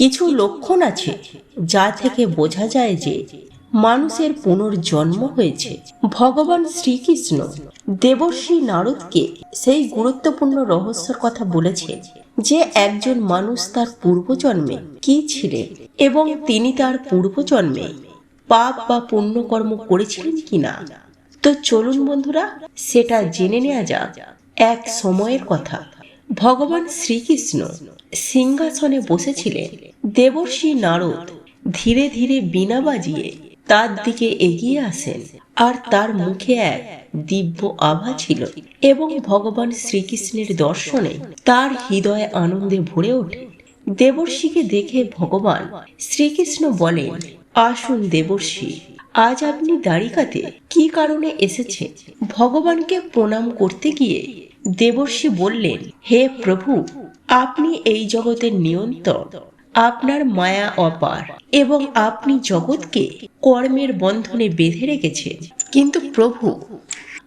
কিছু লক্ষণ আছে যা থেকে বোঝা যায় যে মানুষের পুনর্জন্ম হয়েছে। ভগবান শ্রীকৃষ্ণ দেবশ্রী নারদকে সেই গুরুত্বপূর্ণ রহস্যের কথা বলেছে যে একজন মানুষ তার পূর্বজন্মে কি ছিলেন এবং তিনি তার পূর্বজন্মে পাপ বা পুণ্যকর্ম করেছিলেন কিনা। তো চলুন বন্ধুরা, সেটা জেনে নেওয়া যাক এক সময়ের কথা। ভগবান শ্রীকৃষ্ণ সিংহাসনে বসেছিলেন। দেবর্ষি নারদ ধীরে ধীরে বীণা বাজিয়ে তার দিকে এগিয়ে আসেন আর তার মুখে এক দিব্য আভা ছিল এবং ভগবান শ্রীকৃষ্ণের দর্শনে তার হৃদয়ে আনন্দে ভরে ওঠে। দেবর্ষিকে দেখে ভগবান শ্রীকৃষ্ণ বলেন, আসুন দেবর্ষি, আজ আপনি দ্বারিকাতে কি কারণে এসেছে ভগবানকে প্রণাম করতে গিয়ে দেবর্ষি বললেন, হে প্রভু, আপনি এই জগতের নিয়ন্ত্রণ আপনার মায়া অপার এবং আপনি জগৎকে কর্মের বন্ধনে বেঁধে রেখেছেন। কিন্তু প্রভু,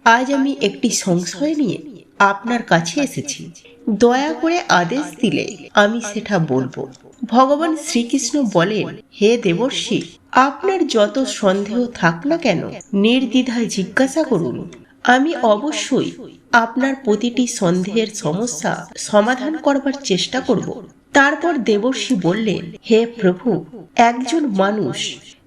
আজ আমি একটি সংশয় নিয়ে আপনার কাছে এসেছি। দয়া করে আদেশ দিলে আমি সেটা বলব। ভগবান শ্রীকৃষ্ণ বলেন, হে দেবর্ষি, আপনার যত সন্দেহ থাক না কেন, নির্দ্বিধায় জিজ্ঞাসা করুন। আমি অবশ্যই আপনার প্রতিটি সন্দেহের সমস্যা সমাধান করবার চেষ্টা করব। তারপর দেবর্ষি বললেন, হে প্রভু, একজন মানুষ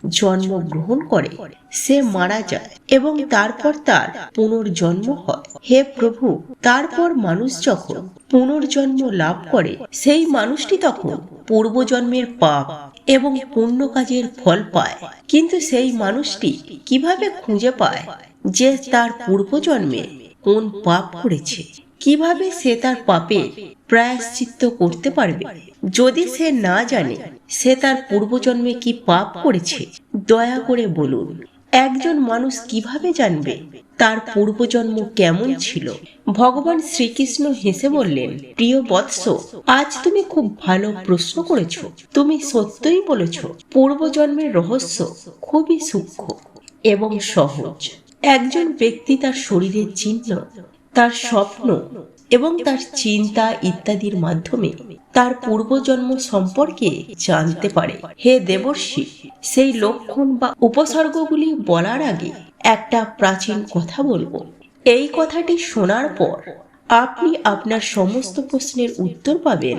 জন্মগ্রহণ করে। সে মারা যায় এবং তারপর তার পুনর্জন্ম হয়। হে প্রভু, তারপর মানুষ যখন পুনর্জন্ম লাভ করে, সেই মানুষটি তখন পূর্বজন্মের পাপ এবং পুণ্য কাজের ফল পায়। কিন্তু সেই মানুষটি কীভাবে খুঁজে পায় যে তার পূর্বজন্মে কোন পাপ করেছে? কীভাবে সে তার পাপের প্রায়শ্চিত্ত করতে পারবে? যদি সে না জানে সে তার পূর্বজন্মে কি পাপ করেছে, দয়া করে বলুন, একজন মানুষ কীভাবে জানবে তার পূর্বজন্ম কেমন ছিল? ভগবান শ্রীকৃষ্ণ হেসে বললেন, প্রিয় বৎস, আজ তুমি খুব ভালো প্রশ্ন করেছ। তুমি সত্যই বলেছ, পূর্বজন্মের রহস্য খুবই সূক্ষ্ম এবং সহজ। একজন ব্যক্তি তার শরীরের চিহ্ন তার স্বপ্ন এবং তার চিন্তা ইত্যাদির মাধ্যমে তার পূর্বজন্ম সম্পর্কে জানতে পারে। হে দেবর্ষি, সেই লক্ষণ বা উপসর্গগুলি বলার আগে একটা প্রাচীন কথা বলব। এই কথাটি শোনার পর আপনি আপনার সমস্ত প্রশ্নের উত্তর পাবেন।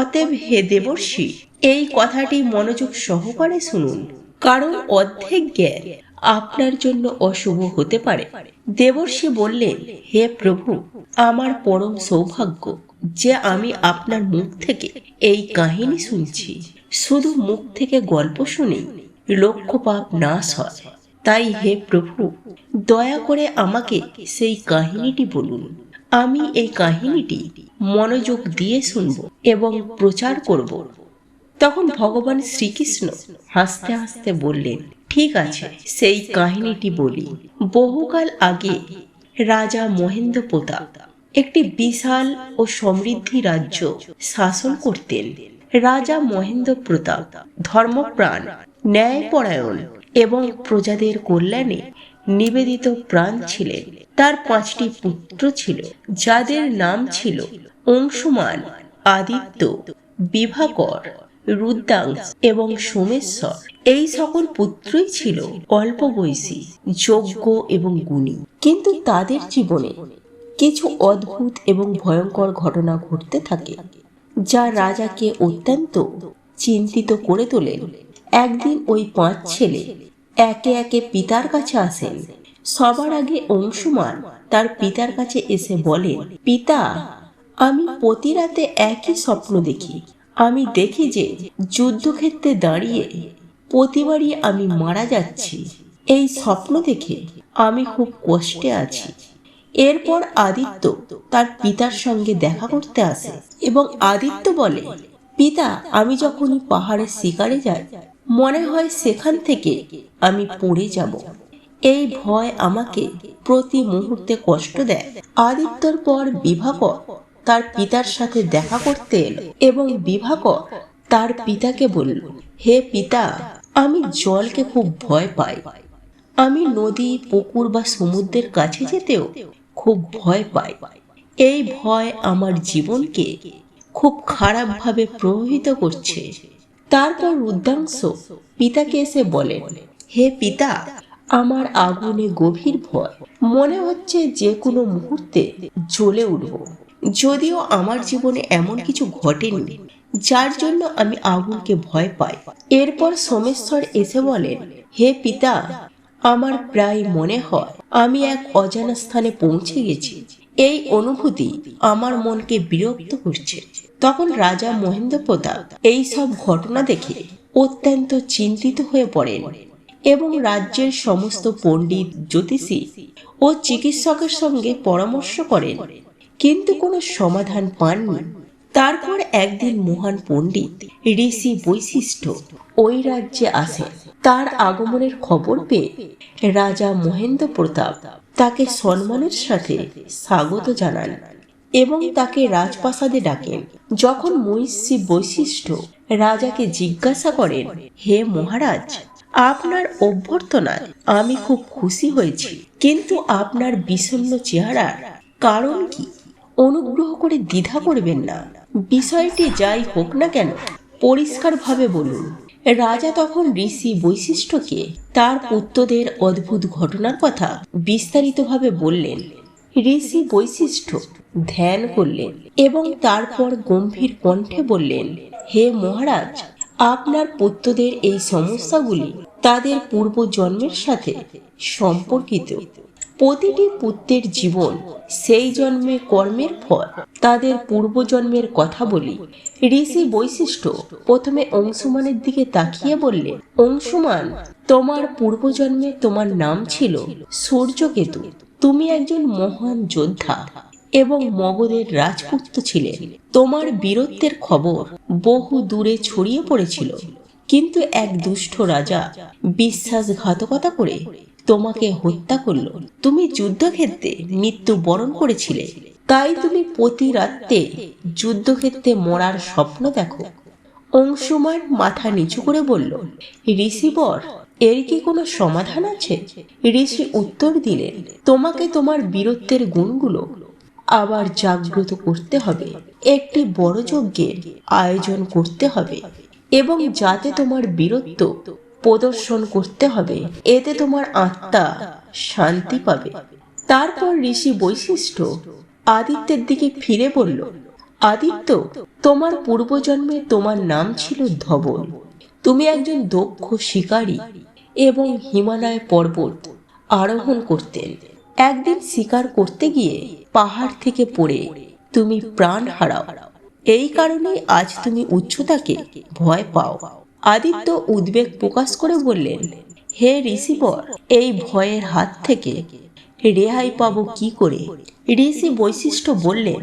অতএব হে দেবর্ষি, এই কথাটি মনোযোগ সহকারে শুনুন, কারণ অর্ধেক জ্ঞান আপনার জন্য অশুভ হতে পারে। দেবর্ষি বললেন, হে প্রভু, আমার পরম সৌভাগ্য যে আমি আপনার মুখ থেকে এই কাহিনী শুনছি। শুধু মুখ থেকে গল্প শুনেই লক্ষ্য পাপ নাশ হয়। তাই হে প্রভু, দয়া করে আমাকে সেই কাহিনীটি বলুন। আমি এই কাহিনীটি মনোযোগ দিয়ে শুনব এবং প্রচার করব। তখন ভগবান শ্রীকৃষ্ণ হাসতে হাসতে বললেন ঠিক আছে, সেই কাহিনীটি বলি। বহুকাল আগে রাজা মহেন্দ্র প্রতাপ একটি বিশাল ও সমৃদ্ধি রাজ্য শাসন করতেন। রাজা মহেন্দ্র প্রতাপ ধর্মপ্রাণ, ন্যায়পরায়ণ এবং প্রজাদের কল্যাণে নিবেদিত প্রাণ ছিলেন। তার পাঁচটি পুত্র ছিল, যাদের নাম ছিল অংশুমান, আদিত্য, বিভাকর রুদ্রাংশ এবং সোমেশ্বর। এই সকল পুত্রই ছিল অল্প বয়সী যোগ্য এবং গুণী। কিন্তু তাদের জীবনে কিছু অদ্ভুত এবং ভয়ঙ্কর ঘটনা ঘটতে থাকে, যা রাজাকে অত্যন্ত চিন্তিত করে তোলেন একদিন ওই পাঁচ ছেলে একে একে পিতার কাছে আসেন। সবার আগে অংশুমান তার পিতার কাছে এসে বলেন, পিতা, আমি প্রতি রাতে একই স্বপ্ন দেখি। আমি দেখি যে যুদ্ধক্ষেত্রে দাঁড়িয়ে প্রতিবারই আমি মারা যাচ্ছি। এই স্বপ্ন দেখে আমি খুব কষ্টে আছি। এরপর আদিত্য তার পিতার সঙ্গে দেখা করতে আসে এবং আদিত্য বলে, পিতা, আমি যখনই পাহাড়ের শিকারে যাই, মনে হয় সেখান থেকে আমি পড়ে যাব। এই ভয় আমাকে প্রতি মুহূর্তে কষ্ট দেয়। আদিত্যর পর বিভাকর তার পিতার সাথে দেখা করতে এলো এবং বিভাকর তার পিতাকে বলল, হে পিতা, আমি জলকে খুব ভয় পাই। আমি নদী, পুকুর বা সমুদ্রের কাছে যেতেও খুব ভয় পাই। এই ভয় আমার জীবনকে খুব খারাপভাবে প্রভাবিত করছে তারপর রুদ্রাংশ পিতাকে এসে বলেন হে পিতা, আমার আগুনে গভীর ভয়। মনে হচ্ছে যে কোনো মুহূর্তে জ্বলে উঠব। যদিও আমার জীবনে এমন কিছু ঘটেনি, যার জন্য আমি আগুনকে ভয় পাই। এরপর সোমেশ্বর এসে বলেন, হে পিতা, আমার প্রায় মনে হয় আমি এক অজানা স্থানে পৌঁছে গেছি। এই অনুভূতি আমার মনকে বিরক্ত করছে। তখন রাজা মহেন্দ্র প্রতাপ এই সব ঘটনা দেখে অত্যন্ত চিন্তিত হয়ে পড়েন এবং রাজ্যের সমস্ত পণ্ডিত, জ্যোতিষী ও চিকিৎসকের সঙ্গে পরামর্শ করেন। কিন্তু কোনো সমাধান পাননি। তারপর একদিন মহান পণ্ডিত ঋষি বৈশিষ্ট্য ওই রাজ্যে আসেন তার আগমনের খবর পেয়ে রাজা মহেন্দ্র প্রতাপ তাকে সম্মানের সাথে স্বাগত জানান এবং তাকে রাজপ্রাসাদে ডাকেন। যখন মহিষী বৈশিষ্ট্য রাজাকে জিজ্ঞাসা করেন, হে মহারাজ, আপনার অভ্যর্থনায় আমি খুব খুশি হয়েছি, কিন্তু আপনার বিষণ্ণ চেহারার কারণ কি? অনুগ্রহ করে দ্বিধা করবেন না। বিষয়টি যাই হোক না কেন, পরিষ্কারভাবে বলুন। রাজা তখন ঋষি বৈশিষ্ট্যকে তার পুত্রদের অদ্ভুত ঘটনার কথা বিস্তারিতভাবে বললেন। ঋষি বৈশিষ্ট্য ধ্যান করলেন এবং তারপর গম্ভীর কণ্ঠে বললেন, হে মহারাজ, আপনার পুত্রদের এই সমস্যাগুলি তাদের পূর্ব জন্মের সাথে সম্পর্কিত। প্রতিটি পুত্রের জীবন সেই জন্মে কর্মের ফল। তাদের পূর্বজন্মের কথা বলি। ঋষি বৈশিষ্ট্য প্রথমে অংশুমানের দিকে তাকিয়ে বললেন অংশুমান, তোমার পূর্বজন্মে তোমার নাম ছিল সূর্যকেতু। তুমি একজন মহান যোদ্ধা এবং মগধের রাজপুত্র ছিলেন তোমার বীরত্বের খবর বহু দূরে ছড়িয়ে পড়েছিল। কিন্তু এক দুষ্ট রাজা বিশ্বাসঘাতকতা করে তোমাকে হত্যা করল। তুমি যুদ্ধক্ষেত্রে মৃত্যু বরণ করেছিলে। তাই তুমি প্রতি রাত্রে যুদ্ধক্ষেত্রে মরার স্বপ্ন দেখো। অংশুমান মাথা নিচু করে বলল, ঋষিবর, এর কি কোনো সমাধান আছে? ঋষি উত্তর দিলেন, তোমাকে তোমার বীরত্বের গুণগুলো আবার জাগ্রত করতে হবে। একটি বড় যজ্ঞের আয়োজন করতে হবে এবং যাতে তোমার বীরত্ব প্রদর্শন করতে হবে। এতে তোমার আত্মা শান্তি পাবে। তারপর ঋষি বৈশিষ্ট্য আদিত্যের দিকে ফিরে বলল, আদিত্য, তোমার পূর্বজন্মে তোমার নাম ছিল ধবল। তুমি একজন দক্ষ শিকারী এবং হিমালয় পর্বত আরোহণ করতেন। একদিন শিকার করতে গিয়ে পাহাড় থেকে পড়ে তুমি প্রাণ হারাও। এই কারণে আজ তুমি উচ্চতাকে ভয় পাও। আদিত্য উদ্বেগ প্রকাশ করে বললেন, হে ঋষিবর, এই ভয়ের হাত থেকে রেহাই পাবো কি করে? ঋষি বৈশিষ্ট্য বললেন,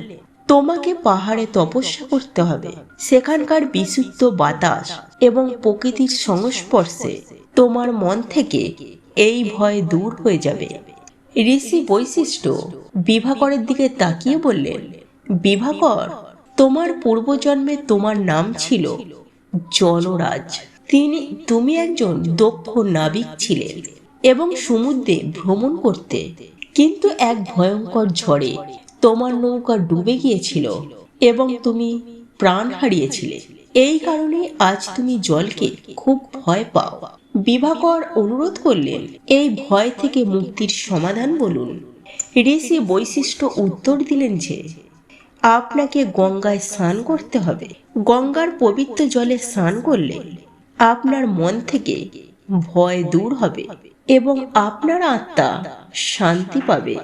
তোমাকে পাহাড়ে তপস্যা করতে হবে। সেখানকার বিশুদ্ধ বাতাস এবং প্রকৃতির সংস্পর্শে তোমার মন থেকে এই ভয় দূর হয়ে যাবে। ঋষি বৈশিষ্ট্য বিভাকরের দিকে তাকিয়ে বললেন, বিভাকর, তোমার পূর্বজন্মে তোমার নাম ছিল জলরাজ। তিনি, তুমি একজন দক্ষ নাবিক ছিলেন এবং সমুদ্রে ভ্রমণ করতে। কিন্তু এক ভয়ঙ্কর ঝড়ে তোমার নৌকা ডুবে গিয়েছিল এবং তুমি প্রাণ হারিয়েছিলে। এই কারণে আজ তুমি জলকে খুব ভয় পাও। বিভাকর অনুরোধ করলেন, এই ভয় থেকে মুক্তির সমাধান বলুন। ঋষি বৈশিষ্ট্য উত্তর দিলেন যে, আপনাকে গঙ্গায় স্নান করতে হবে। গঙ্গার পবিত্র জলে স্নান করলে আপনার মন থেকে ভয় দূর হবে এবং আপনার আত্মা শান্তি পাবে।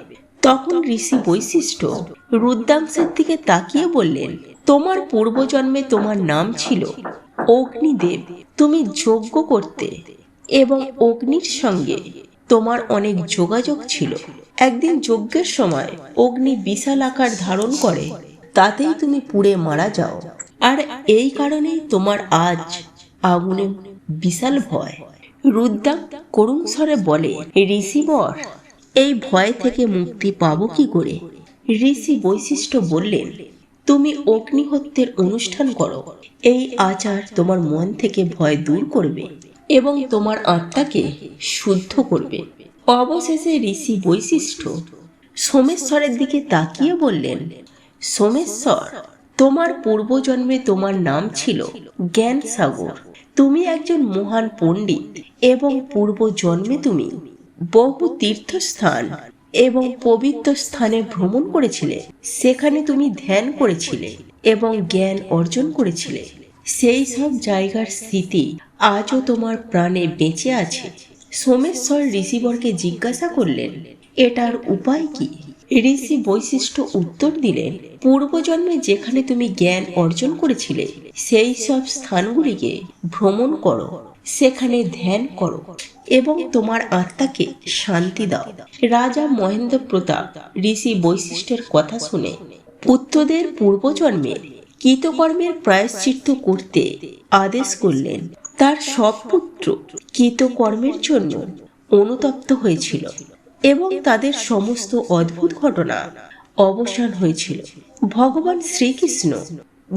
তখন ঋষি বৈশিষ্ট্য রুদ্রাংশের দিকে তাকিয়ে বললেন, তোমার পূর্বজন্মে তোমার নাম ছিল অগ্নিদেব। তুমি যজ্ঞ করতে এবং অগ্নির সঙ্গে তোমার অনেক যোগাযোগ ছিল। একদিন যজ্ঞের সময় অগ্নি বিশাল আকার ধারণ করে, তাতেই তুমি পুড়ে মারা যাও। আর এই কারণেই তোমার আজ আগুনে বিশাল ভয়। রুদ্রাং করুণ স্বরে বলে, ঋষিবর, এই ভয় থেকে মুক্তি পাবো কি করে? ঋষি বৈশিষ্ট্য বললেন, তুমি অগ্নিহত্যের অনুষ্ঠান করো। এই আচার তোমার মন থেকে ভয় দূর করবে এবং তোমার আত্মাকে শুদ্ধ করবে। অবশেষে ঋষি বৈশিষ্ট্য সোমেশ্বরের দিকে তাকিয়ে বললেন, সোমেশ্বর তোমার পূর্বজন্মে তোমার নাম ছিল জ্ঞান সাগর। তুমি একজন মহান পণ্ডিত এবং পূর্ব জন্মে তুমি বহু তীর্থস্থান এবং পবিত্র স্থানে ভ্রমণ করেছিলে। সেখানে তুমি ধ্যান করেছিলে এবং জ্ঞান অর্জন করেছিলে। সেই সব জায়গার স্মৃতি আজও তোমার প্রাণে বেঁচে আছে। সোমেশ্বর ঋষিবরকে জিজ্ঞাসা করলেন, এটার উপায় কি? ঋষি বৈশিষ্ট্য উত্তর দিলেন, পূর্বজন্মে যেখানে তুমি জ্ঞান অর্জন করেছিলে, সেই সব স্থানগুলিকে ভ্রমণ করো, সেখানে ধ্যান করো এবং তোমার আত্মাকে শান্তি দাও। রাজা মহেন্দ্র প্রতাপ ঋষি বৈশিষ্ট্যের কথা শুনে, পুত্রদের পূর্বজন্মে কৃতকর্মের প্রায়শ্চিত্ত করতে আদেশ করলেন। তার সব পুত্র কৃতকর্মের জন্য অনুতপ্ত হয়েছিল। এবং তাদের সমস্ত অদ্ভুত ঘটনা অবসান হয়েছিল। ভগবান শ্রীকৃষ্ণ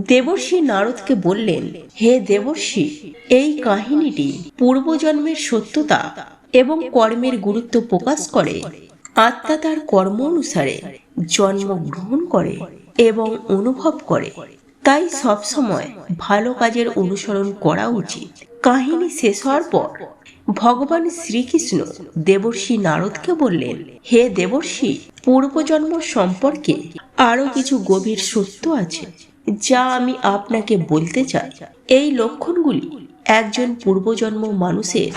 দেবর্ষি নারদকে বললেন হে দেবর্ষি এই কাহিনীটি পূর্বজন্মের সত্যতা এবং কর্মের গুরুত্ব প্রকাশ করে। আত্মা তার কর্ম অনুসারে জন্ম গ্রহণ করে এবং অনুভব করে। তাই সবসময় ভালো কাজের অনুসরণ করা উচিত। কাহিনী শেষ হওয়ার পর ভগবান শ্রীকৃষ্ণ দেবর্ষি নারদকে বললেন, হে দেবর্ষি, পূর্বজন্ম সম্পর্কে আরও কিছু গভীর সত্য আছে, যা আমি আপনাকে বলতে চাই। এই লক্ষণগুলি একজন পূর্বজন্ম মানুষের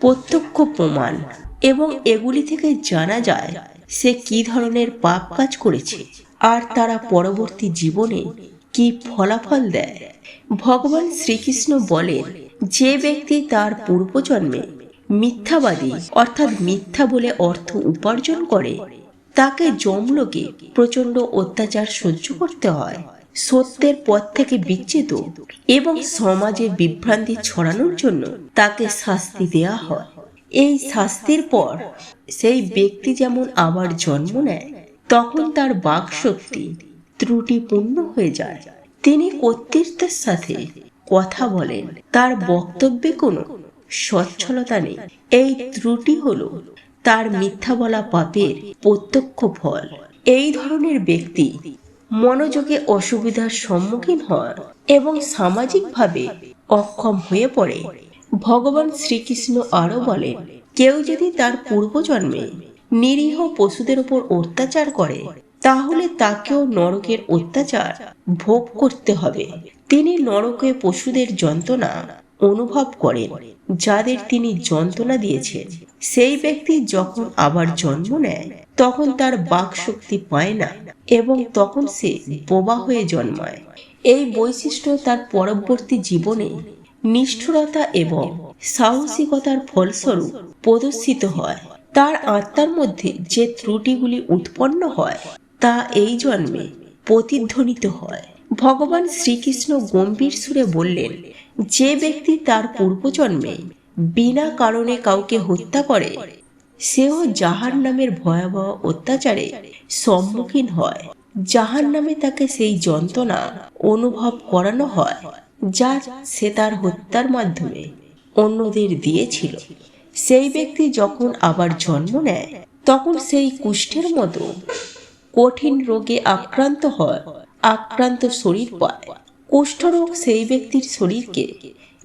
প্রত্যক্ষ প্রমাণ এবং এগুলি থেকে জানা যায় সে কি ধরনের পাপ কাজ করেছে আর তারা পরবর্তী জীবনে কি ফলাফল দেয়। ভগবান শ্রীকৃষ্ণ বলেন যে ব্যক্তি তার পূর্বজন্মে মিথ্যাবাদী, অর্থাৎ মিথ্যা বলে অর্থ উপার্জন করে, তাকে জমলোকে প্রচণ্ড অত্যাচার সহ্য করতে হয়। সত্যের পথ থেকে বিচ্ছেদ এবং সমাজে বিভ্রান্তি ছড়ানোর জন্য তাকে শাস্তি দেয়া হয়। এই শাস্তির পর সেই ব্যক্তি যেমন আবার জন্ম নেয়, তখন তার বাক শক্তি ত্রুটিপূর্ণ হয়ে যায়। তিনি কর্তৃত্বের সাথে কথা বলেন। তার বক্তব্যে কোনো সচ্ছলতা নেই। এই ত্রুটি হলো তার মিথ্যা বলা পাপের প্রত্যক্ষ ফল। এই ধরনের ব্যক্তি মনোযোগে অসুবিধার সম্মুখীন হয় এবং সামাজিকভাবে অক্ষম হয়ে পড়ে। ভগবান শ্রীকৃষ্ণ আরও বলেন, কেউ যদি তার পূর্বজন্মে নিরীহ পশুদের উপর অত্যাচার করে, তাহলে তাকেও নরকের অত্যাচার ভোগ করতে হবে। তিনি নরকে পশুদের যন্ত্রণা অনুভব করেন, যাদের তিনি যন্ত্রণা দিয়েছেন। সেই ব্যক্তি যখন আবার জন্ম নেয়, তখন তার বাক শক্তি পায় না এবং তখন সে বোবা হয়ে জন্মায়। এই বৈশিষ্ট্য তার পরবর্তী জীবনে নিষ্ঠুরতা এবং সাহসিকতার ফলস্বরূপ প্রদর্শিত হয়। তার আত্মার মধ্যে যে ত্রুটিগুলি উৎপন্ন হয়, তা এই জন্মে প্রতিধ্বনিত হয়। ভগবান শ্রীকৃষ্ণ গম্ভীর সুরে বললেন, যে ব্যক্তি তার পূর্বজন্মে বিনা কারণে কাউকে হত্যা করে, সেও জাহার নামের ভয়াবহ অত্যাচারে সম্মুখীন হয় জাহার নামে তাকে সেই যন্ত্রণা অনুভব করানো হয় যা সে তার হত্যার মাধ্যমে অন্যদের দিয়েছিল। সেই ব্যক্তি যখন আবার জন্ম নেয়, তখন সেই কুষ্ঠের মতো কঠিন রোগে আক্রান্ত হয়। আক্রান্ত শরীর পায়। কুষ্ঠরোগ সেই ব্যক্তির শরীরকে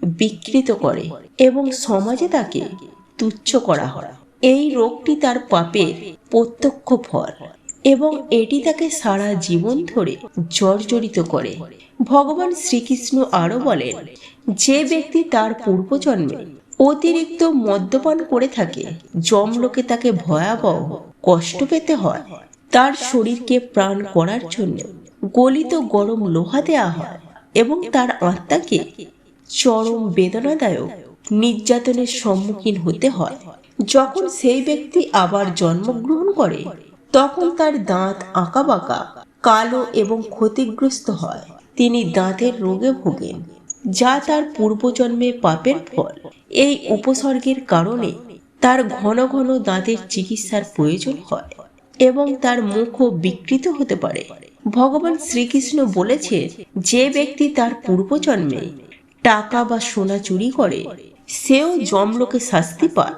বিকৃত করে এবং সমাজে তাকে তুচ্ছ করা হয়। এই রোগটি তার পাপের প্রত্যক্ষ ফল এবং এটি তাকে সারা জীবন ধরে জর্জরিত করে। ভগবান শ্রীকৃষ্ণ আরও বলেন, যে ব্যক্তি তার পূর্বজন্মে অতিরিক্ত মদ্যপান করে থাকে জমলোকে তাকে ভয়াবহ কষ্ট পেতে হয়। তার শরীরকে প্রাণ করার জন্য গলিত গরম লোহা দেওয়া হয় এবং তার আত্মাকে চরম বেদনাদায়ক নির্যাতনের সম্মুখীন হতে হয়। যখন সেই ব্যক্তি আবার জন্মগ্রহণ করে, তখন তার দাঁত আঁকাবাঁকা, কালো এবং ক্ষতিগ্রস্ত হয়। তিনি দাঁতের রোগে ভোগেন, যা তার পূর্বজন্মে পাপের ফল। এই উপসর্গের কারণে তার ঘন ঘন দাঁতের চিকিৎসার প্রয়োজন হয়। এবং তার মুখও বিকৃত হতে পারে। ভগবান শ্রীকৃষ্ণ বলেছে, যে ব্যক্তি তার পূর্বজন্মে টাকা বা সোনা চুরি করে, সেও জমলোকে শাস্তি পায়।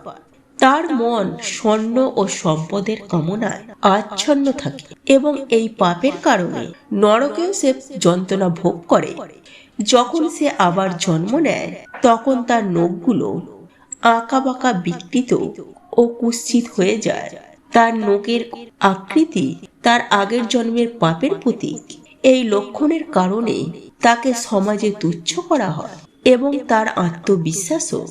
তার মন স্বর্ণ ও সম্পদের কামনায় আচ্ছন্ন থাকে এবং এই পাপের কারণে নরকেও সে যন্ত্রণা ভোগ করে। যখন সে আবার জন্ম নেয়, তখন তার নখগুলো আঁকা বাঁকা বিকৃত ও কুৎসিত হয়ে যায়। তার নখের আকৃতি তার আগের জন্মের পাপের প্রতীক। এই লক্ষণের কারণে তাকে সমাজে তুচ্ছ করা হয় এবং তার আত্মবিশ্বাসও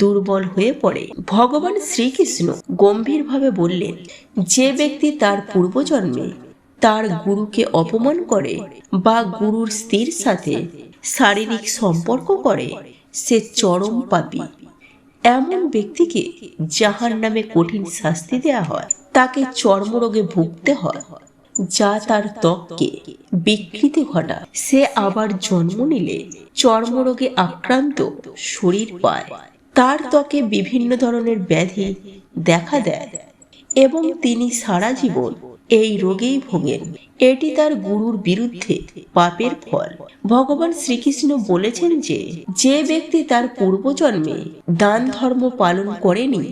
দুর্বল হয়ে পড়ে। ভগবান শ্রীকৃষ্ণ গম্ভীরভাবে বললেন, যে ব্যক্তি তার পূর্বজন্মে তার গুরুকে অপমান করে বা গুরুর স্ত্রীর সাথে শারীরিক সম্পর্ক করে, সে চরম পাপী। এমন ব্যক্তিকে যাহার নামে কঠিন শাস্তি দেয়া হয়। তাকে চর্মরোগে ভুগতে হয়। যা তার ত্বককে বিকৃতি ঘটায়। সে আবার জন্ম নিলে চর্মরোগে আক্রান্ত শরীর পায়। তার ত্বকে বিভিন্ন ধরনের ব্যাধি দেখা দেয় এবং তিনি সারা জীবন এই রোগেই ভোগেন। এটি তার গুরুর বিরুদ্ধে পাপের ফল। ভগবান শ্রীকৃষ্ণ বলেছেন যে যে ব্যক্তি তার পূর্বজন্মে দান ধর্ম পালন করেনি,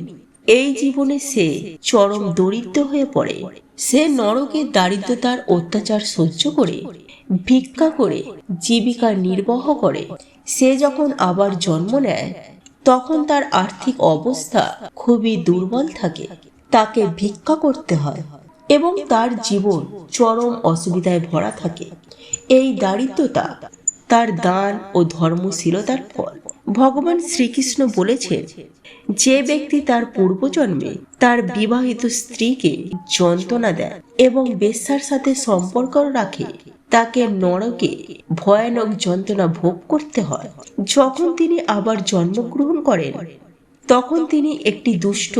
এই জীবনে সে চরম দরিদ্র হয়ে পড়ে। সে নরকে দারিদ্রতার অত্যাচার সহ্য করে, ভিক্ষা করে, জীবিকা নির্বাহ করে। সে যখন আবার জন্ম নেয়, তখন তার আর্থিক অবস্থা খুবই দুর্বল থাকে। তাকে ভিক্ষা করতে হয়। এবং তার জীবন চরম অসুবিধায় ভরা থাকে। এই দারিদ্রতা তার দান ও ধর্মশীলতার ফল। ভগবান শ্রীকৃষ্ণ বলেছেন, যে ব্যক্তি তার পূর্বজন্মে তার বিবাহিত স্ত্রীকে যন্ত্রণা দেয় এবং বেশ্যার সাথে সম্পর্ক রাখে, তাকে নরকে ভয়ানক যন্ত্রণা ভোগ করতে হয়। যখন তিনি আবার জন্মগ্রহণ করেন, তখন তিনি একটি দুষ্ট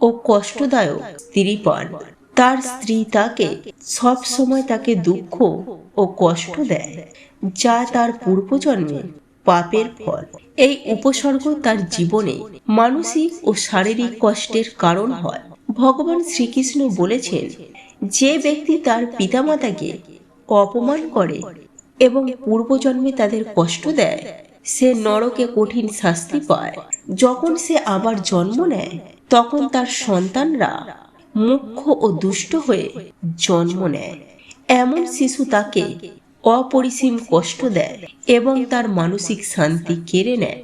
ও কষ্টদায়ক স্ত্রী পান। তার স্ত্রী তাকে সব সময় তাকে দুঃখ ও কষ্ট দেয়, যা তার পূর্বজন্মে পাপের ফল। এই উপসর্গ তার জীবনে মানসিক ও শারীরিক কষ্টের কারণ হয়। ভগবান শ্রীকৃষ্ণ বলেছেন, যে ব্যক্তি তার পিতামাতাকে অপমান করে এবং পূর্বজন্মে তাদের কষ্ট দেয়, সে নরকে কঠিন শাস্তি পায়। যখন সে আবার জন্ম নেয়, তখন তার সন্তানরা মুখ্য ও দুষ্ট হয়ে জন্ম নেয়। এমন শিশু তাকে অপরিসীম কষ্ট দেয় এবং তার মানসিক শান্তি কেড়ে নেয়।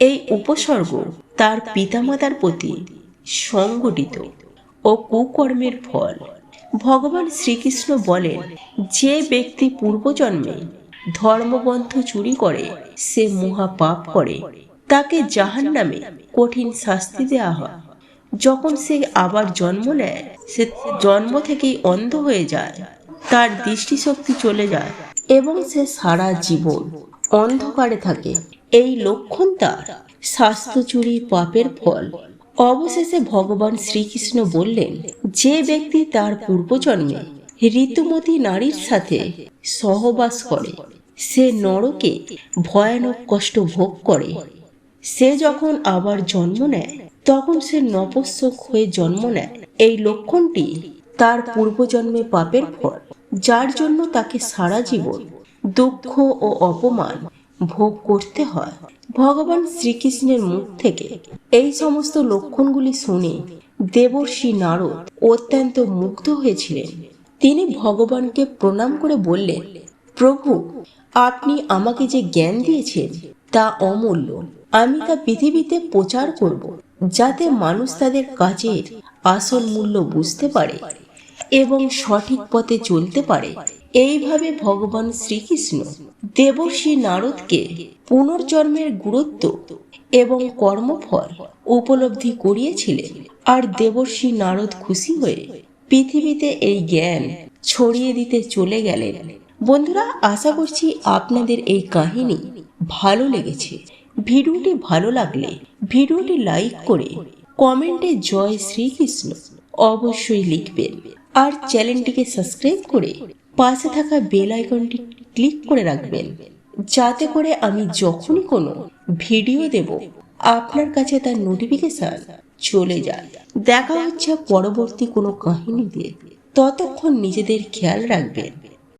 এই উপসর্গ তার পিতামাতার প্রতি সংগঠিত ও কুকর্মের ফল। ভগবান শ্রীকৃষ্ণ বলেন, যে ব্যক্তি পূর্বজন্মে ধর্মগ্রন্থ চুরি করে, সে মহা পাপ করে। তাকে জাহান নামে কঠিন শাস্তি দেওয়া হয়। যখন সে আবার জন্ম নেয়, সে জন্ম থেকেই অন্ধ হয়ে যায়। তার দৃষ্টিশক্তি চলে যায় এবং সে সারা জীবন অন্ধকারে থাকে। এই লক্ষণ তার স্বাস্থ্য চুরি পাপের ফল। অবশেষে ভগবান শ্রীকৃষ্ণ বললেন, যে ব্যক্তি তার পূর্বজন্মে ঋতুমতী নারীর সাথে সহবাস করে, সে নরকে ভয়ানক কষ্ট ভোগ করে। সে যখন আবার জন্ম নেয় তখন সে নপস্যক হয়ে জন্ম নেয়। এই লক্ষণটি তার পূর্বজন্মে পাপের ফল, যার জন্য তাকে সারা জীবন দুঃখ ও অপমান ভোগ করতে হয়। ভগবান শ্রীকৃষ্ণের মুখ থেকে এই সমস্ত লক্ষণগুলি শুনে দেবর্ষি নারদ অত্যন্ত মুগ্ধ হয়েছিলেন। তিনি ভগবানকে প্রণাম করে বললেন, প্রভু, আপনি আমাকে যে জ্ঞান দিয়েছেন তা অমূল্য। আমি তা পৃথিবীতে প্রচার করব। যাতে মানুষ তাদের কাজের আসল মূল্য বুঝতে পারে এবং সঠিক পথে চলতে পারে। এইভাবে ভগবান শ্রীকৃষ্ণ দেবর্ষি নারদকে পুনর্জন্মের গুরুত্ব এবং কর্মফল উপলব্ধি করিয়েছিলেন আর দেবর্ষি নারদ খুশি হয়ে পৃথিবীতে এই জ্ঞান ছড়িয়ে দিতে চলে গেলেন। বন্ধুরা, আশা করছি আপনাদের এই কাহিনী ভালো লেগেছে ভিডিওটি ভালো লাগলে ভিডিওটি লাইক করে কমেন্টে জয় শ্রীকৃষ্ণ অবশ্যই লিখবেন। আর চ্যানেলটিকে সাবস্ক্রাইব করে পাশে থাকা বেল আইকনটি ক্লিক করে রাখবেন। যাতে করে আমি যখনই কোনো ভিডিও দেব, আপনার কাছে তার নোটিফিকেশন চলে যায়। দেখা হচ্ছে পরবর্তী কোনো কাহিনী দিয়ে ততক্ষণ নিজেদের খেয়াল রাখবেন।